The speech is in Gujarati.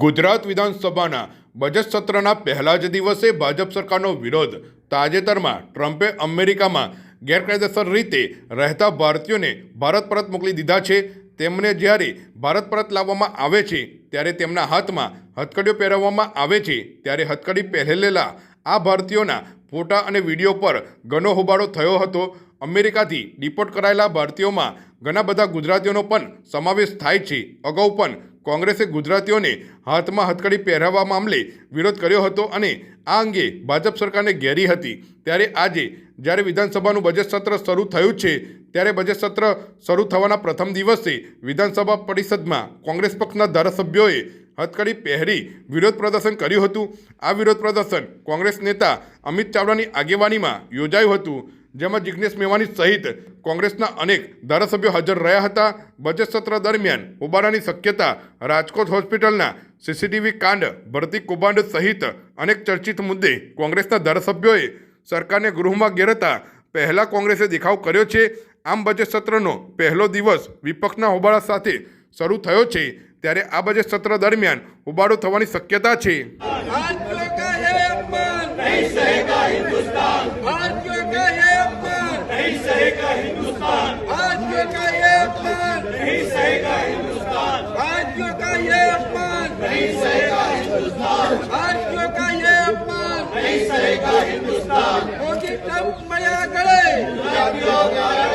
ગુજરાત વિધાનસભાના બજેટ સત્રના પહેલા જ દિવસે ભાજપ સરકારનો વિરોધ. તાજેતરમાં ટ્રમ્પે અમેરિકામાં ગેરકાયદેસર રીતે રહેતા ભારતીયોને ભારત પરત મોકલી દીધા છે. તેમને જ્યારે ભારત પરત લાવવામાં આવે છે, ત્યારે તેમના હાથમાં હથકડીઓ પહેરાવવામાં આવે છે. ત્યારે હથકડી પહેરેલેલા આ ભારતીયોના ફોટા અને વીડિયો પર ઘણો હોબાળો થયો હતો. અમેરિકાથી ડિપોર્ટ કરાયેલા ભારતીયોમાં ઘણા બધા ગુજરાતીઓનો પણ સમાવેશ થાય છે. અગાઉ પણ કોંગ્રેસે ગુજરાતીઓને હાથમાં હથકડી પહેરાવવા મામલે વિરોધ કર્યો હતો અને આ અંગે ભાજપ સરકારને ઘેરી હતી. ત્યારે આજે જ્યારે વિધાનસભાનું બજેટ સત્ર શરૂ થયું છે, ત્યારે બજેટ સત્ર શરૂ થવાના પ્રથમ દિવસે વિધાનસભા પરિષદમાં કોંગ્રેસ પક્ષના ધારાસભ્યોએ હથકડી પહેરી વિરોધ પ્રદર્શન કર્યું હતું. આ વિરોધ પ્રદર્શન કોંગ્રેસ નેતા અમિત ચાવડાની આગેવાનીમાં યોજાયું હતું. જેમાં જિજ્ઞેશ મેવાણી સહિત કોંગ્રેસના અનેક ધારાસભ્યો હાજર રહ્યા હતા. બજેટ સત્ર દરમિયાન ઉબાડાની શક્યતા, રાજકોટ હોસ્પિટલના સીસીટીવી કાંડ, ભરતી કૌભાંડ સહિત અનેક ચર્ચિત મુદ્દે કોંગ્રેસના ધારાસભ્યોએ સરકારને ગૃહમાં ઘેરતા પહેલા કોંગ્રેસે દેખાવ કર્યો છે. આમ બજેટ સત્રનો પહેલો દિવસ વિપક્ષના હોબાળા સાથે શરૂ થયો છે. ત્યારે આ બજેટ સત્ર દરમિયાન હોબાળો થવાની શક્યતા છે. हिंदुस्तान भारतीयों का ये अपमान नहीं सहेगा हिंदुस्तान भारतीयों का ये अपमान नहीं सहेगा हिंदुस्तान भारतीयों का ये अपमान नहीं सहेगा हिंदुस्तान मोदी ट्रम्प मया गड़े